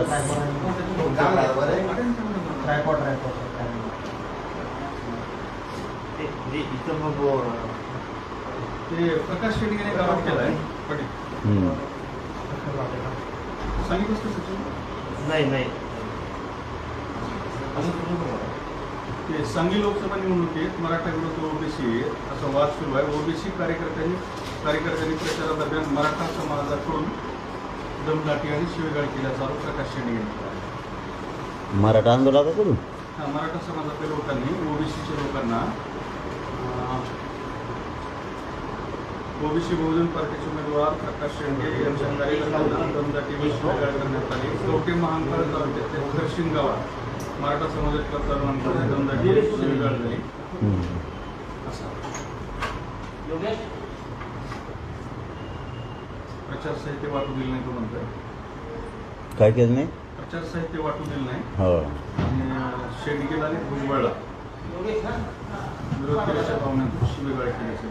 Tripod tripod tripod ते इथं मग ते प्रकाश शेडगेने गावात केलाय सांगितलं सचिन नाही नाही ते सांगली लोकसभा निवडणुकीत मराठा विरुद्ध ओबीसी असा वाद सुरू आहे ओबीसी कार्यकर्त्यांनी कार्यकर्त्यांनी प्रचारादरम्यान मराठा समाजाकडून दमदाटी आणि शिवेगाळ केल्याचा आरोप प्रकाश शेंडे यांनी केला आहे. मराठा आंदोलनाकडून हा, मराठा समाजातल्या लोकांनी ओबीसीच्या लोकांना ओबीसी बहुजन पार्टीचे उमेदवार प्रकाश शेंडे यांच्या कार्यकर्त्यांना दमदाटी व शिवेगाळ करण्यात आली. कवटे महांकाळ तालुक्यातल्या खरशिंग गावात मराठा समाजातल्या तरुणांकडे दमदाटी आणि शिवेगाळ झाली हम्म. असा. योगेश? साहित्य वाटू दिलं नाही तो म्हणतोय काय केलं नाही? प्रचार साहित्य वाटू दिलं नाही. हो. आणि शेंडगेला आणि भुजबळला. विरोध केल्याच्या भावनेतून शिवेगाळ केल्याचे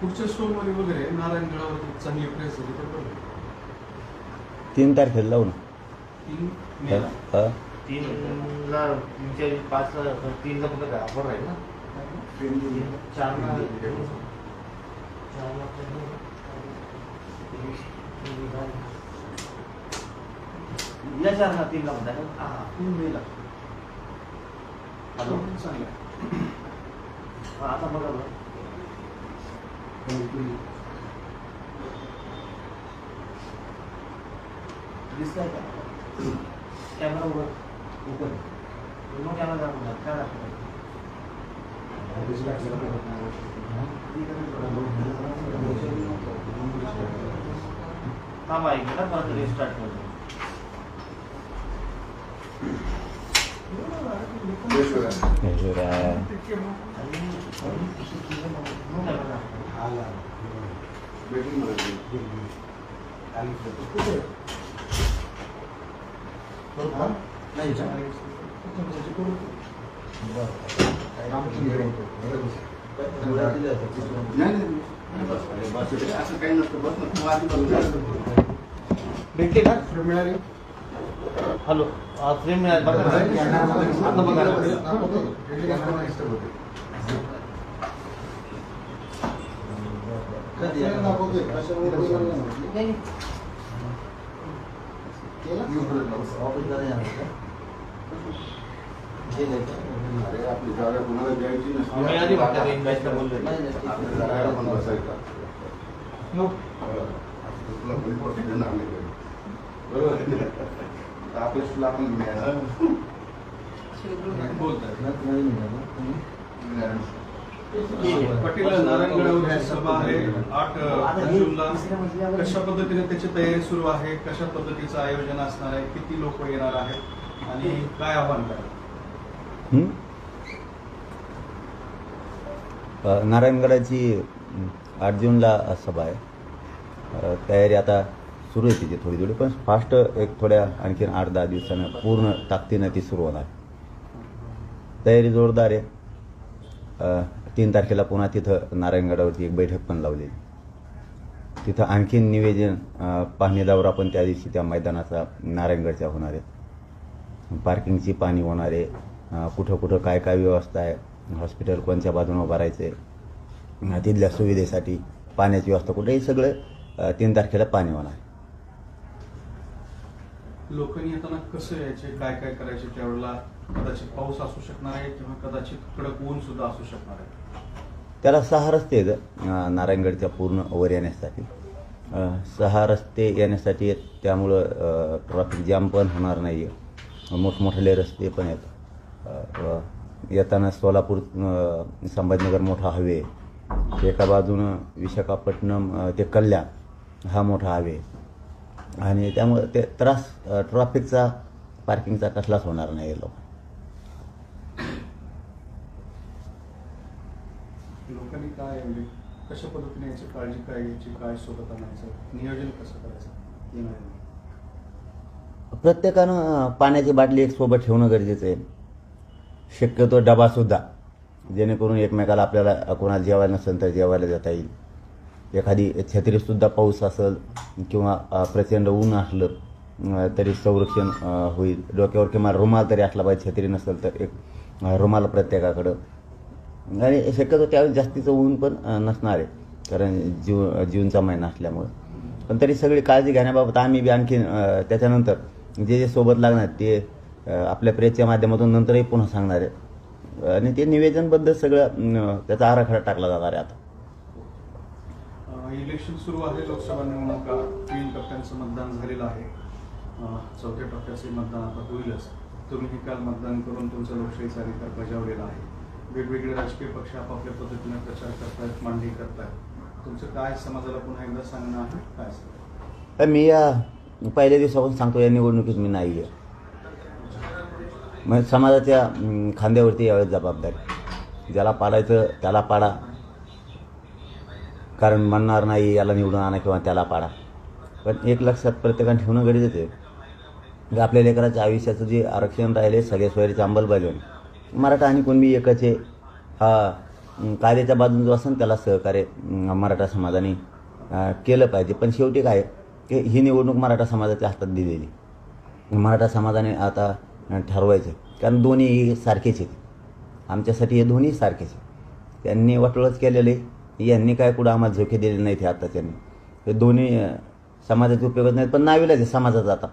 पुढच्या सोमवारी वगैरे नारायणगडावरती चांगली प्रेस झाली तर बरं. तीन तारखेला लावू ना तीन हा? मेला हा? तीनला तीनच्या पाचला तीनला फक्त ऑफर राहील ना चारला चारला या चारला तीनला म्हणताय ना हा तीन मेला हॅलो चांगलं. हा, आता बघा बरं. का कॅमेरा वर ऊपर रिमोट कॅमेरा दाखवला काय दाखवला थांबा एक मिनिट परत हेजुरा. असं काही नसतं बस ना का मिळाली हॅलो फ्रेम मिळाली आता बघा आपली जागा कुणाला द्यायची मी आधी म्हटलं ते invest ला बोललो. आपल्या जागा आपण बसायचा नो आता आपल्या तुला आपण मिळालं पटेल नारायणगडावर सभा आहे. आठ अ, जूनला. कशा पद्धतीने त्याची तयारी सुरू आहे? कशा पद्धतीचं आयोजन असणार आहे? किती लोक येणार आहेत? आणि काय आव्हान नारायणगडाची आठ जूनला सभा आहे. तयारी आता सुरू आहे तिची थोडी थोडी पण फास्ट एक थोड्या आणखीन आठ दहा दिवसानं पूर्ण ताकदीनं ती सुरू होणार. तयारी जोरदार आहे. तीन तारखेला पुन्हा तिथं नारायणगडावरती एक बैठक पण लावली तिथं आणखीन निवेदन पाहणी दौरा पण त्या दिवशी त्या मैदानाचा नारायणगडच्या होणार आहे पार्किंगची पाणी होणार आहे. कुठं कुठं काय काय व्यवस्था आहे हॉस्पिटल कोणत्या बाजूनं उभारायचं आहे तिथल्या सुविधेसाठी पाण्याची व्यवस्था कुठे हे सगळं तीन तारखेला पाणी होणार. आहे लोकांनी येताना कसं यायचे काय काय करायचे त्यावेळेला कदाचित पाऊस असू शकणार आहे किंवा कदाचित कडक ऊन सुद्धा असू शकणार आहे? त्याला सहा रस्ते आहेत नारायणगडच्या पूर्ण वर येण्यासाठी. सहा रस्ते येण्यासाठी त्यामुळं ट्रॅफिक जाम पण होणार नाही आहे मोठमोठाले रस्ते पण आहेत. येताना सोलापूर संभाजीनगर मोठा हवे. एका बाजूनं विशाखापट्टणम ते कल्याण हा मोठा हवे. आणि त्यामुळं ते त्रास ट्रॅफिकचा पार्किंगचा कसलाच होणार नाही लोक लोकांनी. काय म्हणजे कशा पद्धतीने याची काळजी काय घ्यायची काय सोबत आणायचं नियोजन कसं करायचं येणार प्रत्येकानं पाण्याची बाटली एक सोबत ठेवणं गरजेचं आहे. शक्यतो डबासुद्धा जेणेकरून एकमेकाला आपल्याला कोणाला जेवायला नसेल तर जेवायला जाता येईल. एखादी छत्रीसुद्धा पाऊस असेल किंवा प्रचंड ऊन असलं तरी संरक्षण होईल. डोक्यावर किंवा रुमाल तरी असला पाहिजे छत्री नसेल तर एक रुमाल प्रत्येकाकडं. आणि शक्यतो त्यावेळेस जास्तीचं ऊन पण नसणार आहे. कारण जीव जीवनचा महिना असल्यामुळं. पण तरी सगळी काळजी घेण्याबाबत आम्ही बी आणखी त्याच्यानंतर जे जे सोबत लागणार ते आपल्या प्रेसच्या माध्यमातून नंतरही पुन्हा सांगणार आहे. आणि ते निवेदनबद्दल सगळं त्याचा आराखडा टाकला जाणार आहे आता. इलेक्शन सुरू आहे लोकसभा निवडणुका. तीन टप्प्यांचं मतदान झालेलं आहे. चौथ्या टप्प्याचे मतदान आता होईलच. तुम्ही काल मतदान करून तुमचा लोकशाहीचा अधिकार बजावलेला आहे. वेगवेगळे राजकीय पक्ष आपापल्या पद्धतीने प्रचार करतायत मांडणी करतायत. तुमचं काय समाजाला पुन्हा एकदा सांगणं आहे? काय सांग तर मी या पहिल्या दिवसापासून सांगतो या निवडणुकीत मी नाही आहे मग समाजाच्या खांद्यावरती यावेळेस जबाबदारी. ज्याला पाडायचं त्याला पाडा. कारण म्हणणार नाही याला निवडून आणा किंवा त्याला पाडा. पण एक लक्षात प्रत्येकाने ठेवणं गरजेचं आहे. की आपल्या लेकराच्या आयुष्याचं जे आरक्षण राहिले सगळ्या सोयरीची अंमलबजावणी. मराठा आणि कुणबी एकाचे हा कायद्याच्या बाजून जो असेल त्याला सहकार्य मराठा समाजाने केलं पाहिजे. पण शेवटी काय की ही निवडणूक मराठा समाजाच्या हातात दिलेली मराठा समाजाने आता ठरवायचं कारण दोन्ही सारखेच आहेत. आमच्यासाठी हे दोन्ही सारखेच आहेत. त्यांनी वाटोळच केलेलं. आहे यांनी काय कुठं आम्हाला झोके दिले नाहीत हे आत्ताच्यांनी हे दोन्ही समाजाचे उपयोगच नाहीत पण नाविलाच आहे समाजाचा आता.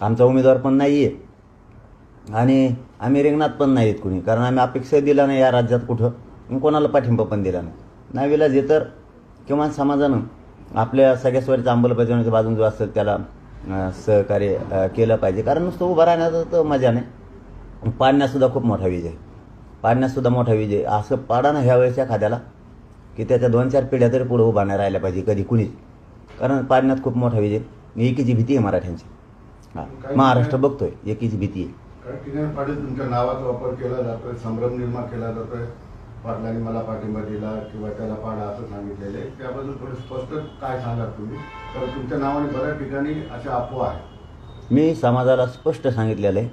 आमचा उमेदवार पण नाही आहे आणि आम्ही रिंगणात पण नाही आहेत कुणी कारण आम्ही अपेक्षा दिला नाही या राज्यात कुठं. कोणाला पाठिंबा पण दिला नाही. नाविलाज हे तर किंवा समाजानं आपल्या सगळ्या स्वराच्या अंमलबजावणीच्या बाजून जो असेल त्याला सहकार्य केलं पाहिजे. कारण नुसतं उभं राहण्याचं तर मजा नाही. पाडण्यासुद्धा खूप मोठा विजय. पाडण्यासुद्धा मोठा विजय. असं पाडा ना ह्या वेळेच्या खाद्याला की त्याच्या दोन चार पिढ्या तरी पुढे उभा नाही राहिल्या पाहिजे कधी कुणीच. कारण पाडण्यात खूप मोठा विजय. एकीची भीती आहे मराठ्यांची. हा. महाराष्ट्र बघतोय एकीची भीती आहे. काही ठिकाणी पाटील तुमच्या नावाचा वापर केला जातोय संभ्रम निर्माण केला जातोय. पाटलांनी मला पाठिंबा दिला किंवा त्याला पाडा असं सांगितलेलं आहे. त्याबद्दल थोडं स्पष्ट काय सांगाल तुम्ही? कारण तुमच्या नावाने बऱ्याच ठिकाणी अशा अफवा आहेत. मी समाजाला स्पष्ट सांगितलेलं आहे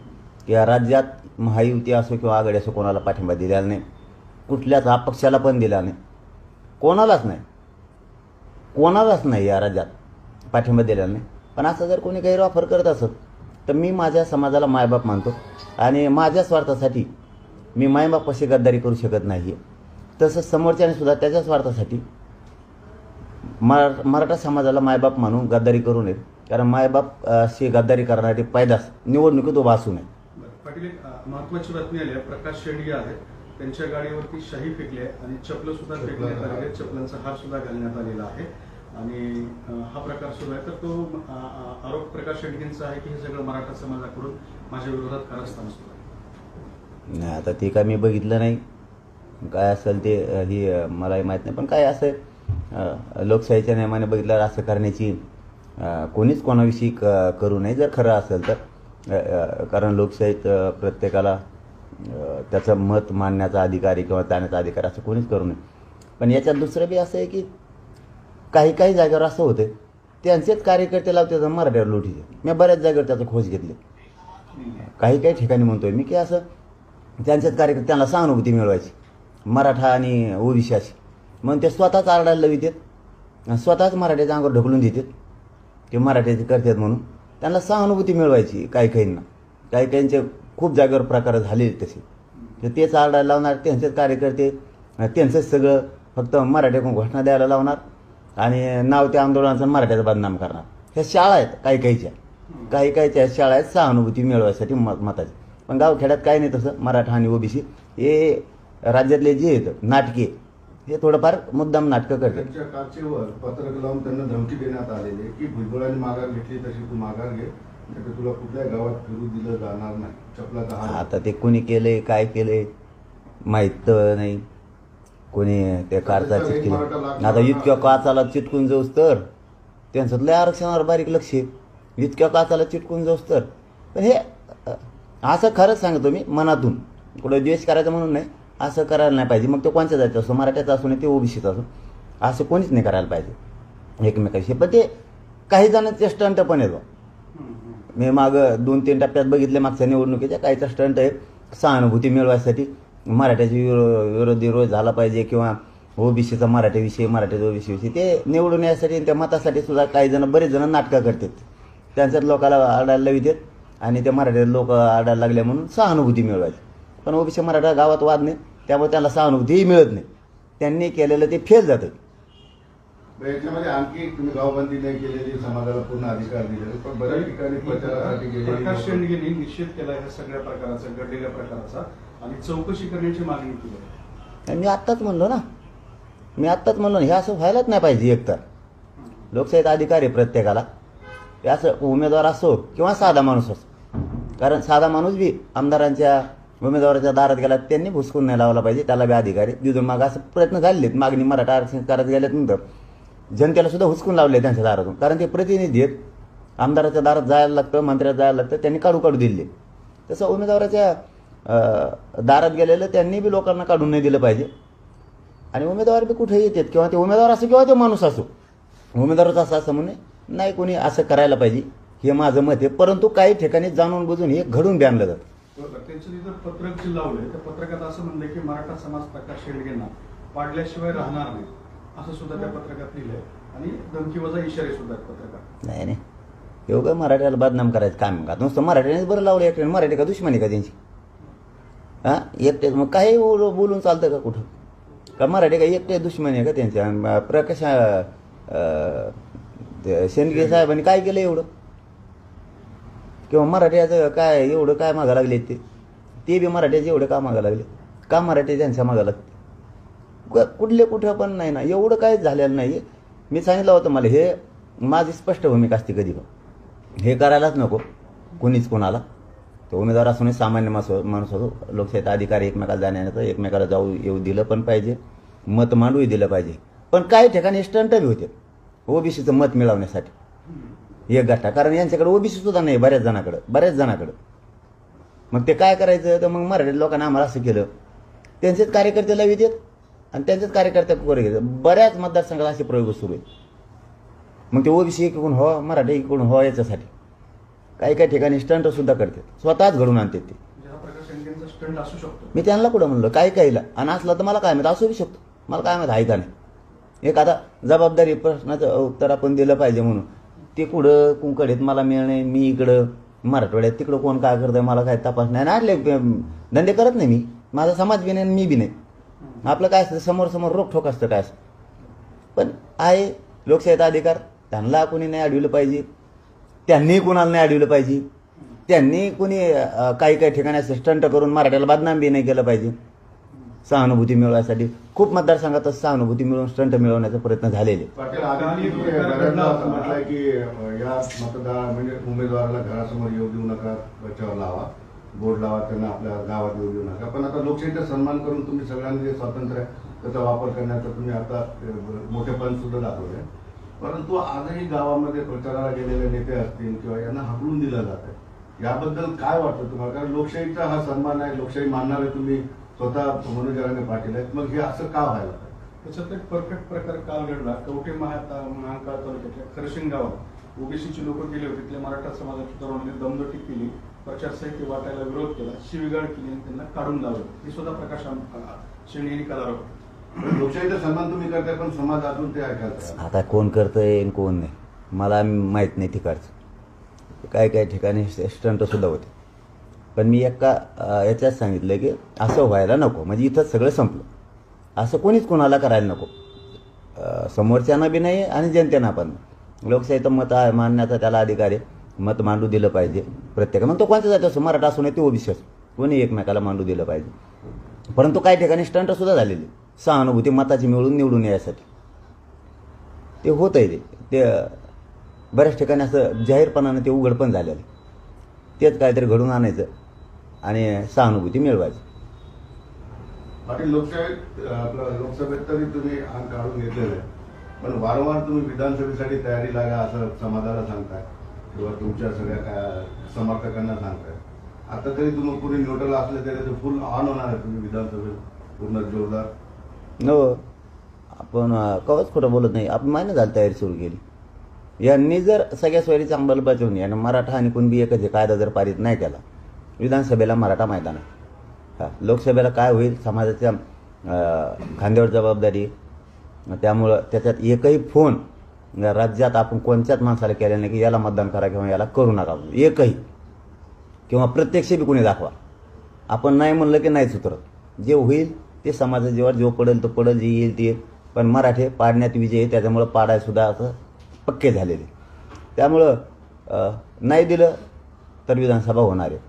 की या राज्यात महायुती असो किंवा आघाडी असो कोणाला पाठिंबा दिलेला नाही. कुठल्याच अपक्षाला पण दिला नाही. कोणालाच नाही. कोणालाच नाही या राज्यात पाठिंबा दिलेला नाही. पण असं जर कोणी गैरवापर करत असत तर मी माझ्या समाजाला मायबाप मानतो. आणि माझ्या स्वार्थासाठी मी मायबापाशी गद्दारी करू शकत नाही तसंच समोरच्याने सुद्धा त्याच्या स्वार्थासाठी मरा मराठा समाजाला मायबाप मानून गद्दारी करू नये. कारण मायबाप अशी गद्दारी करण्यासाठी पैदास निवडणुकीत उभा असू नये. पाटील महत्वाची बातमी आली आहे. प्रकाश शेडगे आहेत. त्यांच्या गाडीवरती शाही फेकली आहे आणि चपलं सुद्धा फेकण्यात आलेली आहे चपलांचा हार सुद्धा घालण्यात आलेला आहे. आणि हा प्रकार सुरू आहे. तर तो आरोप प्रकाश शेंडगेंचा आहे की हे सगळं मराठा समाजाकडून माझ्या विरोधात कारस्थान सुरू आहे. नाही आता ते काय मी बघितलं नाही. काय असेल ते ही मलाही माहीत नाही. पण काय असं लोकशाहीच्या नियमाने बघितल्यावर असं करण्याची कोणीच कोणाविषयी क करू नये. जर खरं असेल तर कारण लोकशाहीत प्रत्येकाला त्याचं मत मांडण्याचा अधिकारी किंवा जाण्याचा अधिकार असं कोणीच करू नये. पण याच्यात दुसरं बी असं आहे की काही काही जागेवर असं होतं त्यांचेच कार्यकर्ते लावते तर मराठ्यावर लुटीचे. मी बऱ्याच जागेवर त्याचा खोज घेतले. काही काही ठिकाणी म्हणतोय मी की असं त्यांचेच कार्यकर्ते त्यांना सहानुभूती मिळवायची. मराठा आणि ओबीसी म्हणून ते स्वतःच आरडायला लावितात आणि स्वतःच मराठ्याच्या अंगावर ढकलून देतात. ते मराठ्याचे करतात म्हणून. त्यांना सहानुभूती मिळवायची काही काहींना. काही काहींचे खूप जागेवर प्रकार झाले तसे. तर तेच आरडायला लावणार त्यांचेच कार्यकर्ते त्यांचंच सगळं फक्त मराठ्याकडून घोषणा द्यायला लावणार आणि नाव त्या आंदोलनाचं मराठ्याचं बदनाम करणार. ह्या शाळा आहेत काही काहीच्या. काही काहीच्या शाळा आहेत सहानुभूती मिळवायसाठी मत मताची. पण गावखेड्यात काही नाही तसं मराठा आणि ओबीसी. हे राज्यातले जे आहेत नाटके हे थोडंफार मुद्दाम नाटकं करते त्यांच्या काचेवर पत्रक लावून त्यांना धमकी देण्यात आलेली आहे की भुजबळांनी माघार घेतली तशी तू माघार घे. नाही तर तुला कुठल्या गावात फिरू दिलं जाणार नाही. चपलाचा हार आता ते कोणी केलंय काय केलंय माहीत तर नाही. कोणी त्या कारचा चिटकेलं आता इतक्या काचाला चिटकून जाऊस तर त्यांचं लय आरक्षणावर बारीक लक्ष. आहे इतक्या काचाला चिटकून जाऊस तर. पण हे असं खरंच सांगतो मी मनातून. कुठं द्वेष करायचा म्हणून नाही असं करायला नाही पाहिजे. मग तो कोणत्या जायचं असो मराठ्याचा असो नाही ते ओबीसीचा असो. असं कोणीच नाही करायला पाहिजे. एकमेकाशी. पण ते काही जणांचे स्टंट पण येतो मी मागं दोन तीन टप्प्यात बघितले मागच्या निवडणुकीच्या. काहीचा स्टंट आहे. सहानुभूती मिळवायसाठी मराठ्याची विरो विरोधी रोज झाला पाहिजे किंवा ओबीसीचा मराठीविषयी मराठ्याचा ओबीसीविषयी ते निवडून यासाठी आणि त्या मतासाठी सुद्धा काही जण बरेच जण नाटकं करतात. त्यांच्यात लोकाला आडायला लावितात आणि ते मराठी लोक आडायला लागले म्हणून सहानुभूती मिळवायची. पण ओबीसी मराठा गावात वाद नाही. त्यामुळे त्यांना सहानुभूतीही मिळत नाही. त्यांनी केलेलं ते फेल जातं. याच्यामध्ये आणखी तुम्ही गावबंदी नाही केलेली समाजाला पूर्ण अधिकार दिलेले पण बऱ्याच ठिकाणी प्रचारासाठी गेलेली प्रकाश शेंडगेंनी निषेध केला या सगळ्या प्रकाराचा घडलेल्या प्रकाराचा. आणि चौकशी करण्याची मागणी केली. मी आत्ताच म्हणलो ना. मी आत्ताच म्हणलो ना हे असं व्हायलाच नाही पाहिजे एकतर. लोकशाहीचा अधिकार आहे प्रत्येकाला. ते असं उमेदवार असो किंवा साधा माणूस असो. कारण साधा माणूस बी आमदारांच्या उमेदवाराच्या दारात गेला त्यांनी भुसकून नाही लावला पाहिजे. त्याला बी अधिकार आहे. तिथून मग असं प्रयत्न झालेत मागणी मराठा आरक्षण करत गेल्यात नंतर जनतेला सुद्धा हुसकून लावले त्यांच्या दारातून. कारण ते प्रतिनिधी आहेत. आमदाराच्या दारात जायला लागतं मंत्र्यात जायला लागतं त्यांनी काढू काढू दिले. तसं उमेदवाराच्या दारात गेलेलं त्यांनी बी लोकांना काढून नाही दिलं पाहिजे. आणि उमेदवार बी कुठे येतात. किंवा ते उमेदवार असो किंवा ते माणूस असो. उमेदवारच असं असं म्हणे नाही कोणी असं करायला पाहिजे. हे माझं मत आहे. परंतु काही ठिकाणी जाणून बुजून हे घडून बी आणलं जातं. पत्रक जे लावले त्या पत्रकात असं म्हणलं की मराठा समाज प्रकाश शेडगेंना पाडल्याशिवाय राहणार नाही. असं सुद्धा त्या पत्रकात लिहिलंय. आणि धमकीवजा इशारे सुद्धा आहेत पत्रकात. नाही नाही. एवढं मराठ्याला बदनाम करायचं काम का? नुसतं मराठ्यानेच बरं लावलं एकट्याने. मराठी का दुश्मनी का त्यांची? हां? एकटे मग काही बोल- बोलून चालतं का कुठं? का मराठी का एकटे दुश्मनी आहे का त्यांच्या प्रकाश शेंडगे साहेबांनी काय केलं एवढं? किंवा मराठ्याचं काय एवढं काय मागा लागले ते? ते बी मराठ्याचे एवढं का मागा लागले का मराठी त्यांच्या मागा लागते? कुठले कुठं पण नाही ना एवढं काय झालेलं नाही मी सांगितलं होतं मला हे माझी स्पष्ट भूमिका असते कधी पण. हे करायलाच नको कुणीच कोणाला. तो उमेदवार असून सामान्य माणूस हो- माणूस होतो. लोकशाहीचा अधिकारी एकमेकाला जाण्याचं एकमेकाला जाऊ येऊ दिलं पण पाहिजे. मत मांडूही दिलं पाहिजे. पण काही ठिकाणी स्टंट बी होते. ओबीसीचं मत मिळवण्यासाठी. एक गठ्ठा कारण यांच्याकडे ओबीसी सुद्धा नाही बऱ्याच जणाकडं. बऱ्याच जणाकडं. मग ते काय करायचं? तर मग मराठी लोकांना आम्हाला असं केलं. त्यांचेच कार्यकर्ते लावित देत आणि त्यांचेच कार्यकर्ते वर घेतात बऱ्याच मतदारसंघात असे प्रयोग सुरू आहेत. मग ते ओबीसी एकीकडून हो मराठी एकीकडून हो याच्यासाठी. काही काही ठिकाणी स्टंट सुद्धा करतात. स्वतःच घडून आणतात ते. मी त्यांना कुठं म्हणलं? काही काहीला आणि असलं तर मला काय माहिती? असू बी शकतो. मला काय माहिती? आहे का नाही? एक आता जबाबदारी प्रश्नाचं उत्तर आपण दिलं पाहिजे म्हणून. ते कुठं कुंकड मला मिळणे मी इकडं मराठवाड्यात तिकडं कोण काय करतंय मला काय तपास नाही. आटले धंदे करत नाही मी. माझा समाज बी नाही आणि मी बी नाही. आपलं काय असतं समोर समोर रोखोक असतं काय असतं पण आहे लोकशाहीचा अधिकार त्यांना कोणी नाही अडविलं पाहिजे. त्यांनी कोणाला नाही अडविलं पाहिजे. त्यांनी कोणी काही काही ठिकाणी असं स्टंट करून मराठ्याला बदनाम बी नाही केलं पाहिजे. सहानुभूती मिळवण्यासाठी खूप मतदारसंघात सहानुभूती मिळवून स्टंट मिळवण्याचा प्रयत्न झालेले. की या मतदार म्हणजे उमेदवाराला घरासमोर येऊ देऊ नका बचाव लावा. बोर्ड लावा त्यांना आपल्या गावात येऊ देऊ नका. पण आता लोकशाहीचा सन्मान करून तुम्ही सगळ्यांनी जे स्वातंत्र्य आहे, त्याचा वापर करण्याचा तुम्ही आता मोठेपण सुद्धा दाखवलंय. परंतु आजही गावामध्ये प्रचाराला गेलेले नेते असतील किंवा यांना हकलून दिलं जात आहे. याबद्दल काय वाटतं तुम्हाला? कारण लोकशाहीचा हा सन्मान आहे लोकशाही मानणारे तुम्ही स्वतः मनोजराने पाटील आहेत. मग हे असं का व्हायला त्याच्यात एक परफेक्ट प्रकार काल घडला. कवठे महाता महाकाळ तालुक्यातल्या खरशिंग गावात. ओबीसीची लोक गेले होते. तिथल्या मराठा समाजाच्या तरुणांनी दमदटी केली. प्रचार साहित्य वाटायला विरोध केला शिवीगाळ केली आणि त्यांना काढून लावलं. हे सुद्धा प्रकाश आम- शेंडे यांनी काल आरोप केला. लोकशाहीचा सन्मान तुम्ही करताय पण समाजातून ते ऐकायला तयार नाही. आता कोण करतंय आणि कोण नाही मला माहीत नाही तिकडचं काही काही ठिकाणी स्टंट सुद्धा होते. पण मी एका याच्यात सांगितलं की असं व्हायला नको. म्हणजे इथंच सगळं संपलं. असं कोणीच कोणाला करायला नको. समोरच्यांना बी नाही आणि जनतेना पण. लोकशाहीचं मत आहे मानण्याचा त्याला अधिकार आहे. मत मांडू दिलं पाहिजे. प्रत्येक मग तो कोणत्या जाती असो मराठा असो नाही ते ओबीसी असो. कोणी एकमेकाला मांडू दिलं पाहिजे. परंतु काही ठिकाणी स्टंट सुद्धा झालेली. सहानुभूती मताची मिळून निवडून यायसाठी. ते होत आहे ते. ते बऱ्याच ठिकाणी असं जाहीरपणानं ते उघड पण झालेलं. तेच काहीतरी घडून आणायचं आणि सहानुभूती मिळवायची. पाटील लोकशाहीत आपलं लोकसभेत तरी तुम्ही अंक काढून घेतलेलं आहे. पण वारंवार तुम्ही विधानसभेसाठी तयारी लागा असं समाजाला सांगताय. किंवा तुमच्या सगळ्या समर्थकांना सांगताय. आता तरी तुम्ही पुढे न्यूट्रल असले तरी फुल ऑन होणार आहे तुम्ही विधानसभेत. पूर्ण जोरदार. no हो, आपण कवच खोटं बोलत नाही. आपण मान्य झालं तयारी सुरू केली. यांनी जर सगळ्या सोयरीची अंमलबजावणी यानं मराठा आणि कुणबी एकच आहे कायदा जर पारित नाही केला विधानसभेला मराठा मैदान आहे. हा लोकसभेला काय होईल? समाजाच्या खांद्यावर जबाबदारी. त्यामुळं त्याच्यात एकही फोन राज्यात आपण कोणत्याच माणसाला केलं नाही की याला मतदान करा किंवा याला करू नका एकही. किंवा प्रत्यक्ष बी कोणी दाखवा. आपण नाही म्हणलं की नाहीच उतरत जे होईल ते समाजाच्या जेव्हा जो पडेल तो पडेल जे येईल ते येईल. पण मराठे पाडण्यात विजय आहे त्याच्यामुळं पाडायसुद्धा असं पक्के झालेले. त्यामुळं नाही दिलं तर विधानसभा होणार आहे.